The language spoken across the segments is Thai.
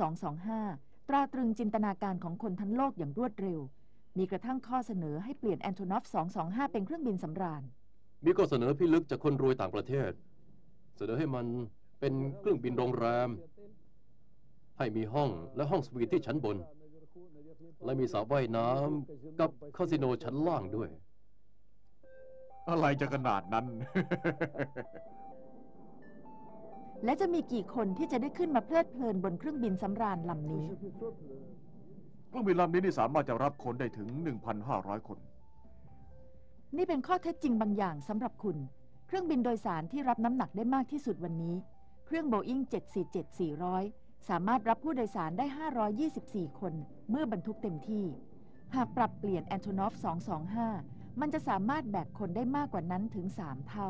225 ตราตรึงจินตนาการของคนทั้งโลกอย่างรวดเร็ว มีกระทั่งข้อเสนอให้เปลี่ยนแอนโทนอฟ 225 เป็นเครื่องบินสำราญ มีข้อเสนอพิลึกจากคนรวยต่างประเทศ เสนอให้มันเป็นเครื่องบินโรงแรม ให้มีห้องและห้องสวีทที่ชั้นบน และมีสระว่ายน้ำกับคาสิโนชั้นล่างด้วย อะไรจะขนาดนั้น และจะมีกี่คนที่จะได้ขึ้นมาเพลิดเพลินบนเครื่องบินสำราญลำนี้ เครื่องบินลำนี้นี่สามารถจะรับคนได้ถึง 1,500 คน นี่เป็นข้อเท็จจริงบางอย่างสำหรับคุณ เครื่องบินโดยสารที่รับน้ำหนักได้มากที่สุดวันนี้ เครื่อง Boeing 747-400 สามารถรับผู้โดยสารได้ 524 คนเมื่อบรรทุกเต็มที่ หากปรับเปลี่ยนแอนโทนอฟ 225 มันจะสามารถแบกคนได้มากกว่านั้นถึง 3 เท่า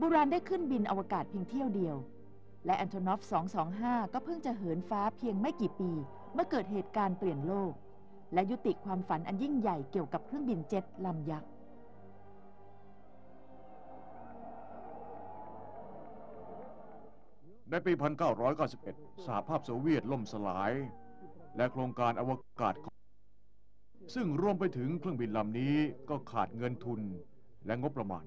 บูรานได้ขึ้นบินอวกาศเพียงเที่ยวเดียว และแอนโทนอฟ 225 ก็เพิ่งจะเหินฟ้าเพียงไม่กี่ปี เมื่อเกิดเหตุการณ์เปลี่ยนโลก และยุติความฝันอันยิ่งใหญ่เกี่ยวกับเครื่องบินเจ็ตลำยักษ์ในปี 1991 สหภาพโซเวียตล่มสลาย และโครงการอวกาศ ซึ่งรวมไปถึงเครื่องบินลำนี้ก็ขาดเงินทุนและงบประมาณ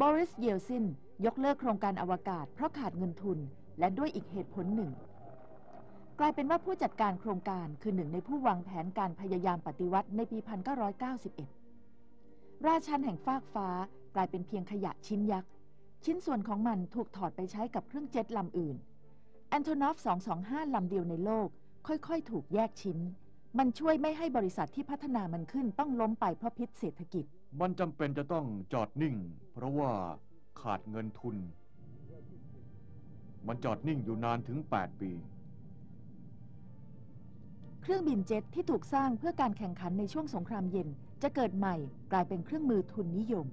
บริส เยลซิน ยกเลิกโครงการอวกาศ เพราะขาดเงินทุน และด้วยอีกเหตุผลหนึ่ง กลายเป็นว่าผู้จัดการโครงการคือหนึ่งในผู้วางแผนการพยายามปฏิวัติในปี 1991 ราชันแห่งฟากฟ้ากลายเป็นเพียงขยะชิ้นยักษ์ ชิ้นส่วนของมันถูกถอดไปใช้กับเครื่องเจ็ตลำอื่นแอนโทนอฟ 225 ลำเดียวในโลก ค่อยๆ ถูกแยกชิ้น มันช่วยไม่ให้บริษัทที่พัฒนามันขึ้นต้องล้มไปเพราะพิษเศรษฐกิจ มันจำเป็นจะต้องจอดนิ่ง เพราะว่าขาดเงินทุน มันจอดนิ่งอยู่นานถึง 8 ปี เครื่องบินเจ็ตที่ถูกสร้างเพื่อการแข่งขันในช่วงสงครามเย็นจะเกิดใหม่กลายเป็นเครื่องมือทุนนิยม